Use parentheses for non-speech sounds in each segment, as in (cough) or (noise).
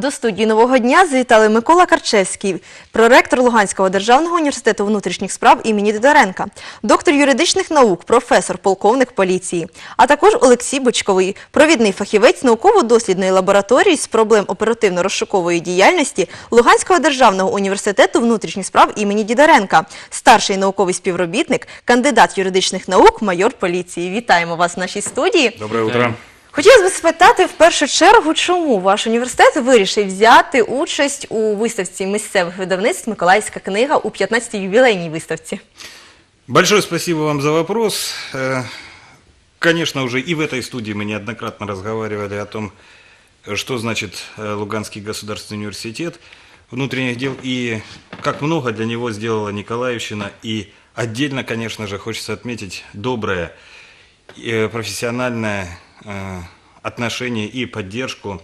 До студії нового дня завітали Микола Карчевський, проректор Луганського державного університету внутрішніх справ імені Дидоренка, доктор юридичних наук, професор, полковник поліції, а також Олексій Бочковий, провідний фахівець науково-дослідної лабораторії з проблем оперативно-розшукової діяльності Луганського державного університету внутрішніх справ імені Дідоренка, старший науковий співробітник, кандидат юридичних наук, майор поліції. Вітаємо вас в нашій студії. Доброе утро. Хотілося б спитати в першу чергу, чому ваш університет вирішив взяти участь у виставці місцевих видавництв Миколаївська книга у 15-й ювілейній виставці. Большое спасибо вам за вопрос. Э, Конечно, уже и в этой студии мы неоднократно разговаривали о том, э, что значит э, Луганский государственный университет внутренних дел и как много для него сделала Николаевщина. И отдельно, конечно же, хочется отметить доброе э, профессиональное э, отношение и поддержку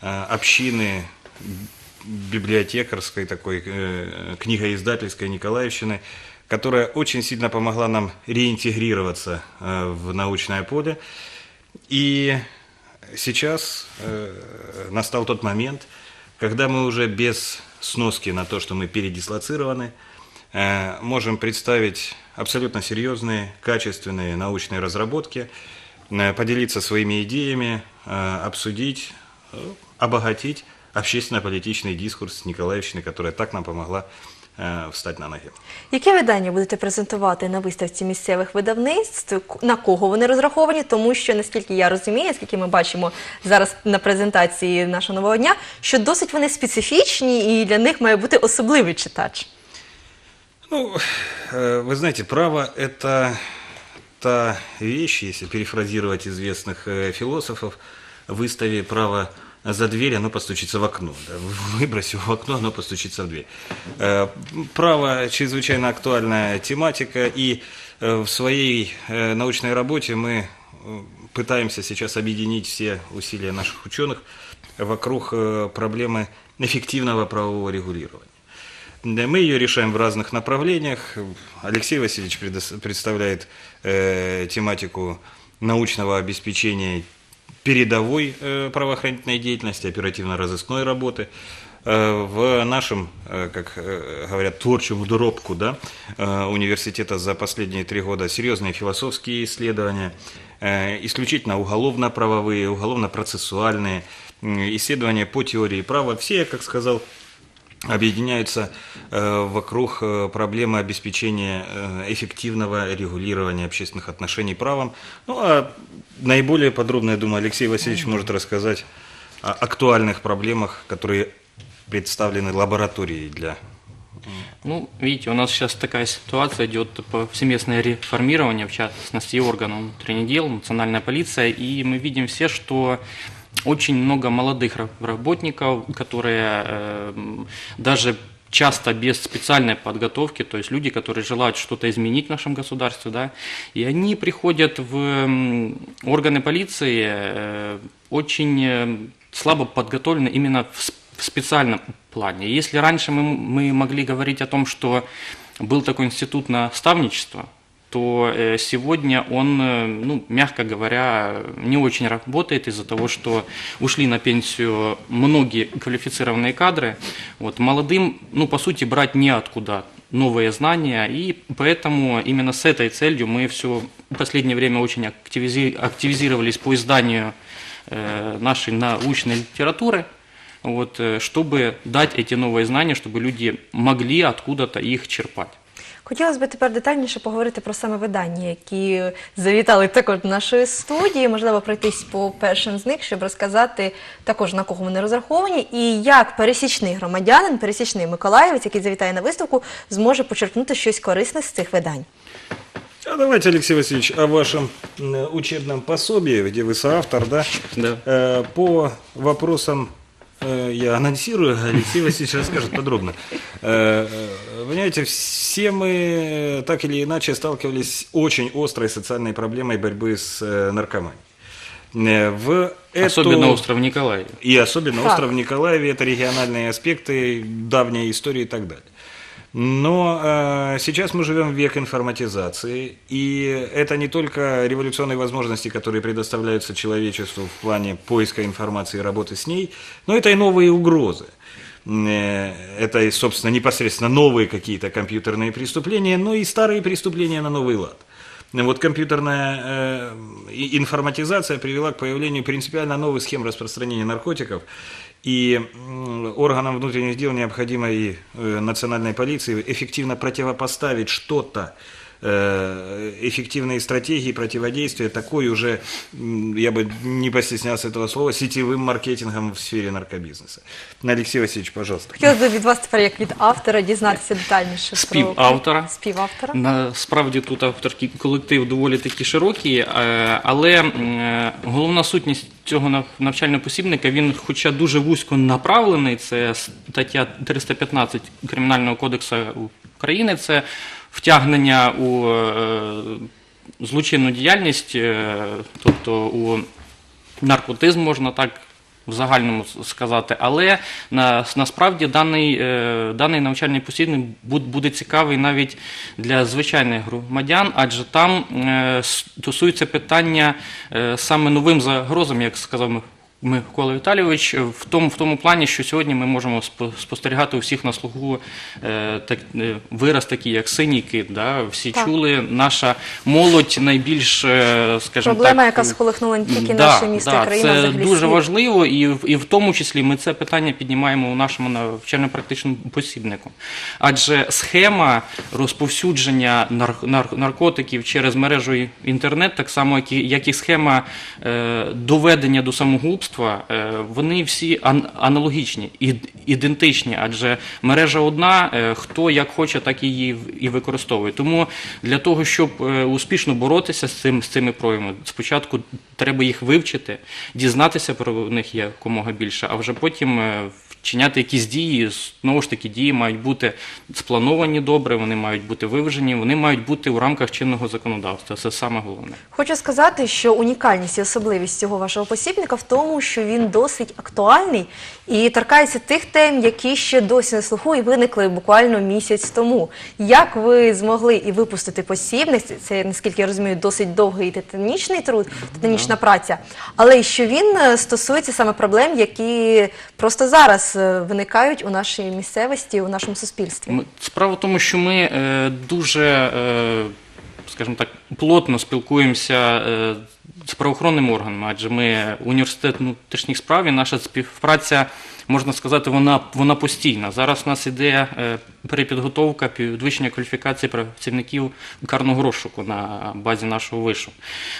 э, общины библиотекарской такой э, книгоиздательской Николаевщины, которая очень сильно помогла нам реинтегрироваться э, в научное поле. И сейчас э, настал тот момент, когда мы уже без сноски на то, что мы передислоцированы, э, можем представить абсолютно серьезные, качественные научные разработки, э, поделиться своими идеями, э, обсудить, э, обогатить общественно-политичный дискурс Николаевщины, которая так нам помогла э, встать на ноги. Які видання будете презентувати на виставці місцевих видавництв? К- На кого вони розраховані? Тому що, наскільки я розумію, наскільки ми бачимо зараз на презентації нашого нового дня, що досить вони специфічні і для них має бути особливий читач. Ну, э, вы знаете, право – это та вещь, если перефразировать известных э, философов, выстави право за дверь, оно постучится в окно. да. (laughs) Выброси в окно, оно постучится в дверь. Э, Право – чрезвычайно актуальная тематика, и э, в своей э, научной работе мы э, пытаемся сейчас объединить все усилия наших ученых вокруг э, проблемы эффективного правового регулирования. Да, Мы ее решаем в разных направлениях. Алексей Васильевич представляет э, тематику научного обеспечения передовой э, правоохранительной деятельности, оперативно-розыскной работы. Э, в нашем, э, как э, говорят, творчем доробку да, университета за последние три года серьезные философские исследования, исключительно уголовно-правовые, уголовно-процессуальные, исследования по теории права. Все, как сказал объединяются э, вокруг э, проблемы обеспечения э, эффективного регулирования общественных отношений правом. Ну, а наиболее подробно, я думаю, Алексей Васильевич может рассказать о актуальных проблемах, которые представлены лабораторией для Ну, видите, у нас сейчас такая ситуация идет повсеместное реформирование, в частности, органов внутренних дел, национальная полиция, и мы видим все, что очень много молодых ра- работников, которые э, м, даже часто без специальной подготовки, то есть люди, которые желают что-то изменить в нашем государстве, да, и они приходят в м, органы полиции э, очень э, слабо подготовлены именно в специальном плане. Если раньше мы, мы могли говорить о том, что был такой институт наставничества, то э, сегодня он, э, ну, мягко говоря, не очень работает из-за того, что ушли на пенсию многие квалифицированные кадры. Вот, молодым, ну, по сути, брать неоткуда новые знания, и поэтому именно с этой целью мы все в последнее время очень активизи- активизировались по изданию э, нашей научной литературы, вот, э, чтобы дать эти новые знания, чтобы люди могли откуда-то их черпать. Хотілося б тепер детальніше поговорити про саме видання, які завітали також до нашої студії. Можливо, пройтись по першим з них, щоб розказати також на кого вони розраховані, і як пересічний громадянин, пересічний миколаївець, який завітає на виставку, зможе почерпнути щось корисне з цих видань. А давайте, Алексей Васильевич, о вашем м, учебном пособии, где вы соавтор, да? Да. Э, По вопросам э, я анонсирую, а Алексей Васильевич расскажет подробно. Э, э, Понимаете, все мы э, так или иначе сталкивались с очень острой социальной проблемой борьбы с э, наркоманией. Э, В эту- Особенно остров Николаев. и особенно Так. остров Николаеве, это региональные аспекты, давняя история и так далее. Но э, сейчас мы живем в век информатизации, и это не только революционные возможности, которые предоставляются человечеству в плане поиска информации и работы с ней, но это и новые угрозы. Э, Это, и, собственно, непосредственно новые какие-то компьютерные преступления, но и старые преступления на новый лад. Вот компьютерная э, информатизация привела к появлению принципиально новых схем распространения наркотиков, и м, органам внутренних дел необходимо и э, национальной полиции эффективно противопоставить что-то, э, эффективные стратегии противодействия такой уже, м, я бы не постеснялся этого слова, сетевым маркетингом в сфере наркобизнеса. Алексей Васильевич, пожалуйста. Хотілося б від вас тепер, як від автора, дізнатися детальніше про Співавтора. співавтора. Насправді тут авторський колектив доволі таки широкий, е, але е, головна сутність цього нав- навчального посібника він, хоча дуже вузько направлений, це стаття 315 Кримінального кодексу України, це втягнення у е, злочинну діяльність, е, тобто у наркотизм, можна так в загальному сказати, але на, насправді даний, е, даний навчальний посібник бу- буде цікавий навіть для звичайних громадян, адже там стосується питання саме новим загрозам, як сказав Микола Віталійович, в тому, в тому плані, що сьогодні ми можемо спо- спостерігати у всіх на слугу е, так, е, вираз такий, як синій кит. Да? Всі Так. чули, наша молодь найбільш, е, скажімо Проблема, так, яка сколихнула не тільки Да, наше місто, да, країну, а це взагалі дуже світ. важливо, і в і в тому числі ми це питання піднімаємо у нашому навчально-практичному посібнику. Адже схема розповсюдження нар- нар- наркотиків через мережу інтернет, так само як і, як і схема е, доведення до самогубства, е, вони всі аналогічні, ідентичні, адже мережа одна, е, хто як хоче, так її і використовує. Тому для того, щоб е, успішно боротися з цим з цими проявами, спочатку треба їх вивчити, дізнатися про них якомога більше, а вже потім вчиняти якісь дії. Знову ж таки, дії мають бути сплановані добре, вони мають бути виважені, вони мають бути у рамках чинного законодавства. Це саме головне. Хочу сказати, що унікальність і особливість цього вашого посібника в тому, що він досить актуальний і торкається тих тем, які ще досі на слуху і виникли буквально місяць тому. Як ви змогли і випустити посібник? це- наскільки я розумію, досить довгий і титанічний труд, титанічна праця, але й що він е, стосується саме проблем, які просто зараз е, виникають у нашій місцевості, у нашому суспільстві. Справа в тому, що ми е, дуже, е, скажімо так, плотно спілкуємося е, з правоохоронними органами, адже ми університет внутрішніх справ і наша співпраця, можна сказати, вона, вона постійна. Зараз у нас іде е, перепідготовка, підвищення кваліфікації працівників карного розшуку на базі нашого вишу.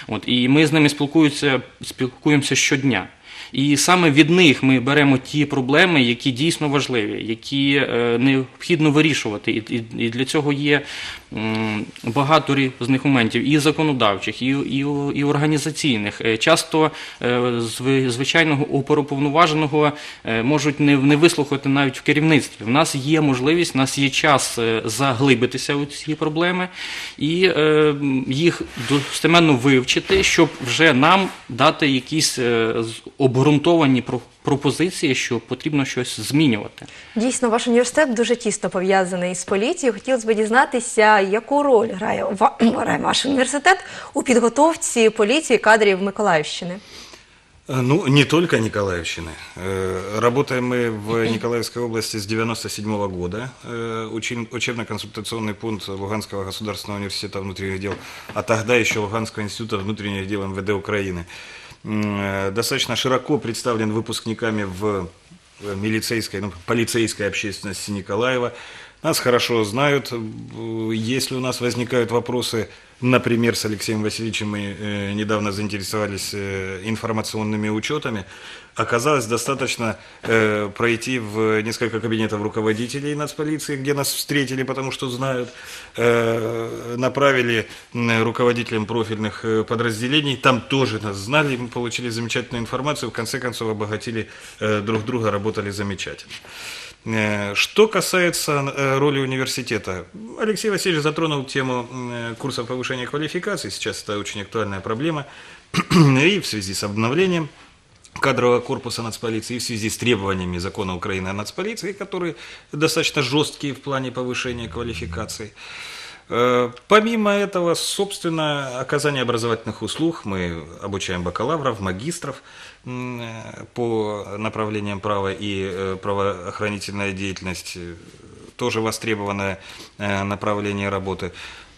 От, і ми з ними спілкуємося, спілкуємося щодня. І саме від них ми беремо ті проблеми, які дійсно важливі, які е, необхідно вирішувати. І, для цього є багато різних моментів, і законодавчих, і, організаційних. Е, Часто е, звичайного оперуповноваженого е, можуть не, вислухати навіть в керівництві. В нас є можливість, в нас є час заглибитися у ці проблеми і їх достеменно вивчити, щоб вже нам дати якісь з- обґрунтовані про- пропозиції, що потрібно щось змінювати. Дійсно, ваш університет дуже тісно пов'язаний з поліцією. Хотілося б дізнатися, яку роль грає, ва- (clears throat) грає ваш університет у підготовці поліції кадрів Миколаївщини. Э, Ну, не только Николаевщины. Э, Работаем мы в Николаевской области с 97 года. Э, учен- Учебно-консультационный пункт Луганского государственного университета внутренних дел, а тогда еще Луганского института внутренних дел МВД Украины. М, э, Достаточно широко представлен выпускниками в э, милицейской, ну, полицейской общественности Николаева. Нас хорошо знают. Если у нас возникают вопросы, например, с Алексеем Васильевичем мы э, недавно заинтересовались э, информационными учетами, оказалось достаточно э, пройти в несколько кабинетов руководителей нацполиции, где нас встретили, потому что знают, направили руководителям профильных подразделений, там тоже нас знали, мы получили замечательную информацию, в конце концов обогатили друг друга, работали замечательно. Э, Что касается э, роли университета, Алексей Васильевич затронул тему э, курсов повышения квалификации, сейчас это очень актуальная проблема, (clears throat) и в связи с обновлением кадрового корпуса нацполиции и в связи с требованиями закона Украины о нацполиции, которые достаточно жесткие в плане повышения квалификации. Э, Помимо этого, собственно, оказание образовательных услуг, мы обучаем бакалавров, магистров э, по направлениям права и э, правоохранительная деятельность, э, тоже востребованное э, направление работы.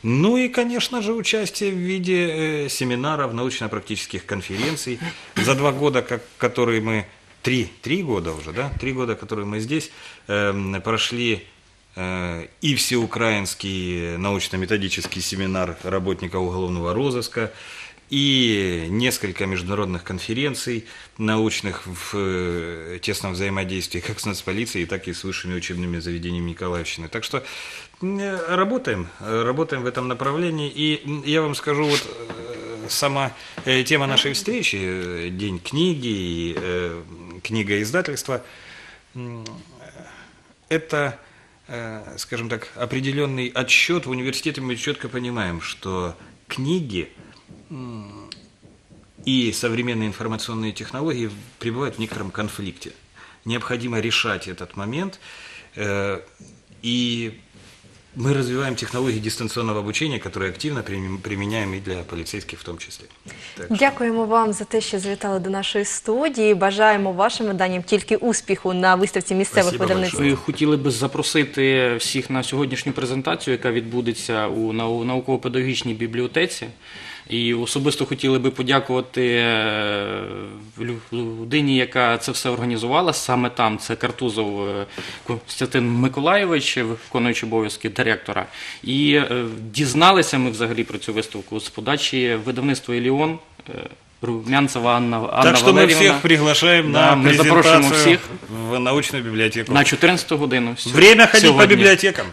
Ну и, конечно же, участие в виде э, семинаров, научно-практических конференций. За два года, как, которые мы, три, три года уже, да, три года, которые мы здесь, эм, прошли э, и всеукраинский научно-методический семинар работников уголовного розыска, и несколько международных конференций научных в э, тесном взаимодействии как с нацполицией, так и с высшими учебными заведениями Николаевщины. Так что э, работаем, э, работаем в этом направлении. И я вам скажу, вот э, сама э, тема нашей встречи, э, День книги и э, книга издательства, это, э, скажем так, определенный отсчет. В университете мы четко понимаем, что книги и современные информационные технологии пребывают в некотором конфликте. Необходимо решать этот момент. э, И мы развиваем технологии дистанционного обучения, которые активно применяем и для полицейских в тому числі. Так что- Дякуємо вам за те, що завітали до нашої студії. Бажаємо вашим виданням тільки успіху на виставці місцевих Спасибо видавництв. Ми хотіли би запросити всіх на сьогоднішню презентацію, яка відбудеться у нау- науково-педагогічній бібліотеці. І особисто хотіли би подякувати е, людині, яка це все організувала. Саме там це Картузов е, Костянтин Миколайович, виконуючий обов'язки директора. І е, дізналися ми взагалі про цю виставку з подачі видавництва Еліон. е, Румянцева Анна, Анна Так что мы Валеріївна. всех приглашаем Да, на презентацию всех. в научную библиотеку. на 14 годину. Время ходить по библиотекам.